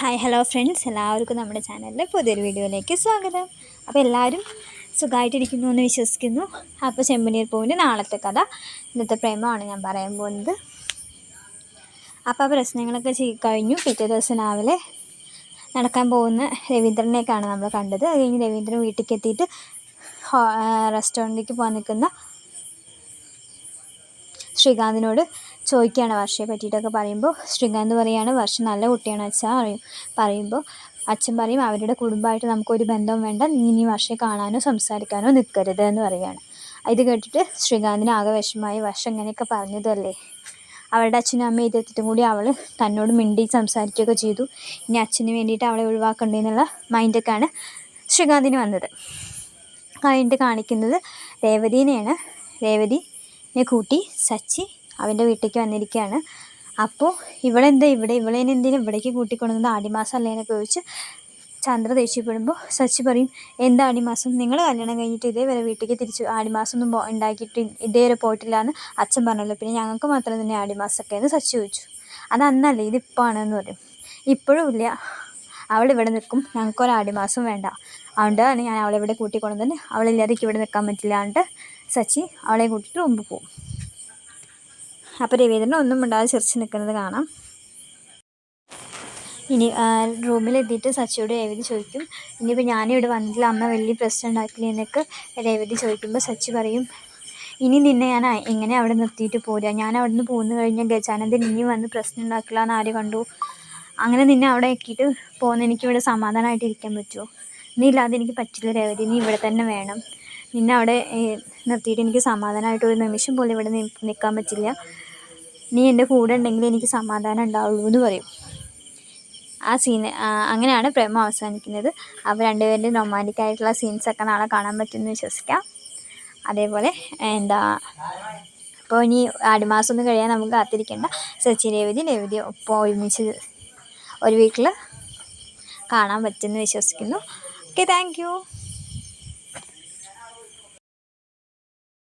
Hi hello friends എല്ലാവർക്കും നമ്മുടെ ചാനലിലെ പുതിയൊരു വീഡിയോയിലേക്ക് സ്വാഗതം. അപ്പോൾ എല്ലാവരും സുഖമായിട്ടിരിക്കുന്നു എന്ന് വിശ്വസിക്കുന്നു. അപ്പോൾ ചെമ്പനീർ പൂവിന്റെ നാളത്തെ കഥ. ഇന്നത്തെ പ്രേമമാണ് ഞാൻ പറയാൻ പോകുന്നത്. അപ്പോൾ പ്രശ്നങ്ങളൊക്കെ കഴിഞ്ഞു. പിറ്റേ ദിവസം രാവിലെ നടക്കാൻ പോകുന്ന രവീന്ദ്രനെയൊക്കെയാണ് നമ്മൾ കണ്ടത്. അത് കഴിഞ്ഞ് രവീന്ദ്രൻ വീട്ടിലേക്ക് എത്തിയിട്ട് റെസ്റ്റോറന്റിലേക്ക് പോകാൻ നിൽക്കുന്ന ശ്രീകാന്തിനോട് ചോദിക്കുകയാണ് വർഷയെ പറ്റിയിട്ടൊക്കെ പറയുമ്പോൾ ശ്രീകാന്ത് പറയുകയാണ് വർഷ നല്ല കുട്ടിയാണ് അച്ഛൻ പറയും. പറയുമ്പോൾ അച്ഛൻ പറയും അവരുടെ കുടുംബമായിട്ട് നമുക്കൊരു ബന്ധം വേണ്ട നീ ഇനി വർഷയെ കാണാനോ സംസാരിക്കാനോ നിൽക്കരുത് എന്ന് പറയുകയാണ്. ഇത് കേട്ടിട്ട് ശ്രീകാന്തിന് ആകെ വിഷമമായി വർഷം ഇങ്ങനെയൊക്കെ പറഞ്ഞതല്ലേ? അവളുടെ അച്ഛനും അമ്മയും എതിർത്തിട്ടും കൂടി അവൾ തന്നോട് മിണ്ടി സംസാരിക്കുകയൊക്കെ ചെയ്തു. ഇനി അച്ഛന് വേണ്ടിയിട്ട് അവളെ ഒഴിവാക്കണ്ടെന്നുള്ള മൈൻഡൊക്കെയാണ് ശ്രീകാന്തിന് വന്നത്. കഴിഞ്ഞിട്ട് കാണിക്കുന്നത് രേവതിനെയാണ്. രേവതിനെ കൂട്ടി സച്ചി അവന്റെ വീട്ടിലേക്ക് വന്നിരിക്കുകയാണ്. അപ്പോൾ ഇവളെന്താ ഇവിടെ? ഇവളേനെ എന്തിനാ ഇവിടേക്ക് കൂട്ടിക്കൊണ്ടുവന്നത്? ആടിമാസം അല്ലേനൊക്കെ ചോദിച്ച് ചന്ദ്ര ദേഷ്യപ്പെടുമ്പോൾ സച്ചി പറയും എന്താ ആടിമാസം നിങ്ങൾ കല്യാണം കഴിഞ്ഞിട്ട് ഇതേവരെ വീട്ടിലേക്ക് തിരിച്ചു? ആടിമാസം ഒന്നും ഉണ്ടാക്കിയിട്ട് ഇതേവരെ പോയിട്ടില്ല എന്ന് അച്ഛൻ പറഞ്ഞല്ലോ. പിന്നെ ഞങ്ങൾക്ക് മാത്രം തന്നെ ആടിമാസമൊക്കെ എന്ന് സച്ചി ചോദിച്ചു. അത് അന്നല്ലേ? ഇതിപ്പോൾ ആണെന്ന് പറയും. ഇപ്പോഴും ഇല്ല. അവൾ ഇവിടെ നിൽക്കും. ഞങ്ങൾക്കൊരാടിമാസം വേണ്ട. തന്നെ ഞാൻ അവളെ ഇവിടെ കൂട്ടിക്കൊണ്ടുവന്നത് അവളില്ലാതെ ഇവിടെ നിൽക്കാൻ പറ്റില്ല എന്നിട്ട് സച്ചി അവളെ കൂട്ടിയിട്ട് മുമ്പ് പോകും അപ്പോൾ രവീന്ദ്രൻ ഒന്നും മിണ്ടാതെ ചിരിച്ച് നിൽക്കുന്നത് കാണാം. ഇനി റൂമിലെത്തിയിട്ട് സച്ചിയോട് രേവതി ചോദിക്കും. ഇനിയിപ്പോൾ ഞാനിവിടെ വന്നിട്ടില്ല. അമ്മ വലിയ പ്രശ്നം ഉണ്ടാക്കില്ല എന്നൊക്കെ രേവതി ചോദിക്കുമ്പോൾ സച്ചി പറയും ഇനി നിന്നെ ഞാൻ എങ്ങനെ അവിടെ നിർത്തിയിട്ട് പോരുക ഞാൻ അവിടെ നിന്ന് പോന്നു കഴിഞ്ഞാൽ ഗജാനന്ദൻ ഇനി വന്ന് പ്രശ്നം ഉണ്ടാക്കില്ല എന്ന് ആര് കണ്ടു? അങ്ങനെ നിന്നെ അവിടെ ആക്കിയിട്ട് പോകുന്ന എനിക്കിവിടെ സമാധാനമായിട്ട് ഇരിക്കാൻ പറ്റുമോ നീ ഇല്ലാതെ എനിക്ക് പറ്റില്ല രേവതി. നീ ഇവിടെ തന്നെ വേണം. നിന്നെ അവിടെ നിർത്തിയിട്ട് എനിക്ക് സമാധാനമായിട്ട് ഒരു നിമിഷം പോലും ഇവിടെ നിൽക്കാൻ പറ്റില്ല. നീ എന്റെ കൂടെ ഉണ്ടെങ്കിൽ എനിക്ക് സമാധാനം ഉണ്ടാവുള്ളൂ എന്ന് പറയും. ആ സീന് അങ്ങനെയാണ് പ്രേമം അവസാനിക്കുന്നത്. അവർ രണ്ടുപേരുടെയും റൊമാന്റിക് ആയിട്ടുള്ള സീൻസൊക്കെ നാളെ കാണാൻ പറ്റുമെന്ന് വിശ്വസിക്കാം. അതേപോലെ എന്താ അപ്പോൾ ഇനി ആടുമാസം ഒന്നും കഴിയാൻ നമുക്ക് കാത്തിരിക്കേണ്ട. സച്ചി രേവതി രേവതി ഒപ്പം ഒരുമിച്ച് ഒരു വീട്ടിൽ കാണാൻ പറ്റുമെന്ന് വിശ്വസിക്കുന്നു. Okay thank